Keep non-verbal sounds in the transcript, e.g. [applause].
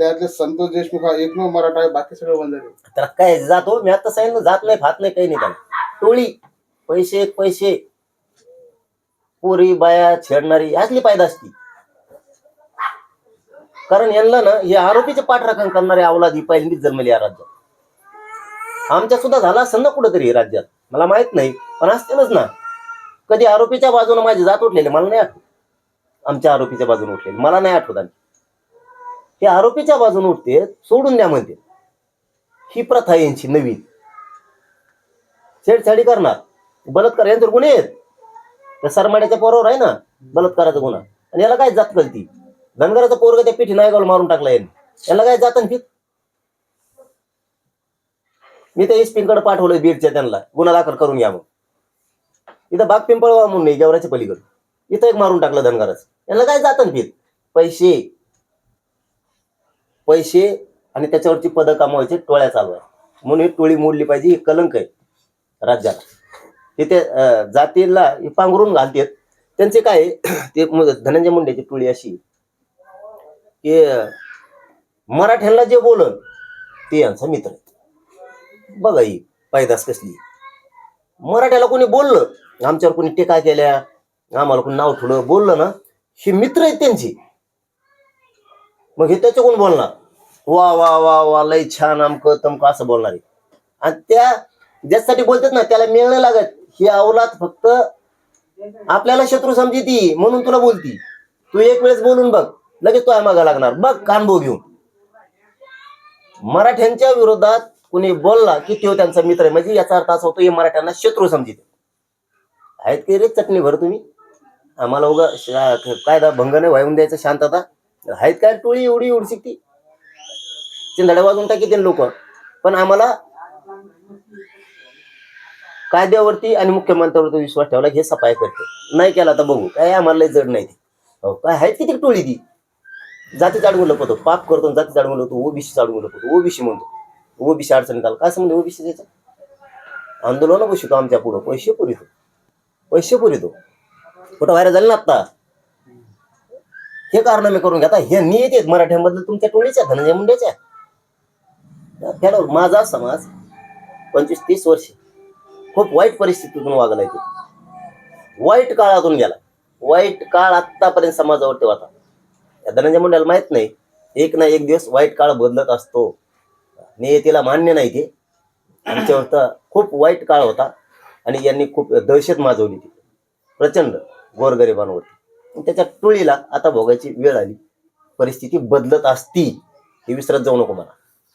त्यातले संतोष देशमुख हा एकमेव मराठा आहे बाकी सगळं बंद तर काय जातो मी आता सांगितलं जात नाही खात नाही काही नाही त्याला. टोळी पैसे पैसे. पोरी बाया छेडणारी असली पायदा असती. कारण यांना ना हे आरोपीचे पाठराखण करणारे अवलादी पहिलीच जन्मली या राज्यात. आमच्या सुद्धा झाला असेल ना कुठंतरी हे राज्यात. मला माहीत नाही पण असतीलच ना. कधी आरोपीच्या बाजूने माझी जात उठलेली मला नाही आठवत. आमच्या आरोपीच्या बाजूने उठलेली मला नाही आठवत आणि हे आरोपीच्या बाजूने उठते सोडून द्या म्हणते. ही प्रथा आहे यांची नवीन. छेडछाडी करणार. बलात्कार यांच्यावर गुन्हे आहेत. त्या सरमाड्याच्या पोरावर आहे ना बलात्काराचा गुन्हा. आणि याला काय जात कळती धनगराचा पोरग त्या पिठी नायगाव मारून टाकला यांनी. याला काय जात फित मी त्या एसपीकडे पाठवलं बीडच्या त्यांना. गुन्हा दाखल करून घ्या मग. इथं बाग पिंपळगाव म्हणून नाही गेवराच्या पलीकडे. इथं एक मारून टाकलं धनगराच. याला काय जातं फित पैसे. पैसे आणि त्याच्यावरची पदं कमवायची टोळ्या चालू आहे म्हणून ही टोळी मोडली पाहिजे ही कलंक आहे राज्याला. तिथे जातीला हे पांघरून घालतेत. त्यांचे काय [clears throat] ते धनंजय मुंडेची टोळी अशी की मराठ्यांना जे बोलन ते यांचा मित्र आहे. बघा ही पायदास कसली मराठ्याला कोणी बोललं आमच्यावर कोणी टीका केल्या आम्हाला कोणी नाव ठेवलं बोललं ना हे मित्र आहेत त्यांची. मग हे त्याच्याकडून बोलणार. वा वा वा वा लय छान अमकं तमकं असं बोलणार. आहे आणि त्या ज्यासाठी बोलतात ना त्याला मिळणं लागत. ही अवलाद फक्त आपल्याला शत्रू समजी ती म्हणून तुला बोलती. तू एक वेळेस बोलून बघ लगेच तो मागा लागणार. बघ कानभो घेऊन. मराठ्यांच्या विरोधात कुणी बोलला की तो त्यांचा मित्र आहे. म्हणजे याचा अर्थ असा होतो हे मराठ्यांना शत्रू समजित. आहेत की रे चटणी भर तुम्ही? आम्हाला उगा कायदा भंग नाही वाहून द्यायचं शांतता. आहेत काय टोळी एवढी एवढी शिकती? चिंधड्या वाजून टाकी लोक. पण आम्हाला कायद्यावरती आणि मुख्यमंत्र्यावरती विश्वास ठेवला हे सफाई करते. नाही केला तर बघू. काय आम्हाला जड नाही ते. हो काय आहे किती टोळी ती? जाती चाडवून होतो पाप करतो जाती चाडवून लपतो ओबीसी चाडवून होतो ओबीसी म्हणतो. ओबीसी अडचणीत आला. काय समजलं ओबीसी त्याचं आंदोलन बसतो आमच्या पुढं? पैसे पुरितो पैसे पुरितो कुठं व्हायरल झाले ना आता हे कारनामे करून घेता हे नियत आहेत. मराठ्यांबद्दल तुमच्या टोळीच्या धनंजय म्हणजे मुंडेच्या त्याला माझा समाज पंचवीस तीस वर्ष खूप वाईट परिस्थितीतून वागलाय तो. वाईट काळातून गेला. वाईट काळ आतापर्यंत समाजावरती होता. या धनंजय मुंडेला माहीत नाही. एक ना एक दिवस वाईट काळ बदलत असतो. नियतीला मान्य नाही ते. आमच्यावर तर [coughs] खूप वाईट काळ होता. आणि यांनी खूप दहशत माजवली ती. प्रचंड गोरगरिबांवरती. त्याच्या टोळीला आता भोगायची वेळ आली. परिस्थिती बदलत असती. हे विसरत जाऊ नको मला.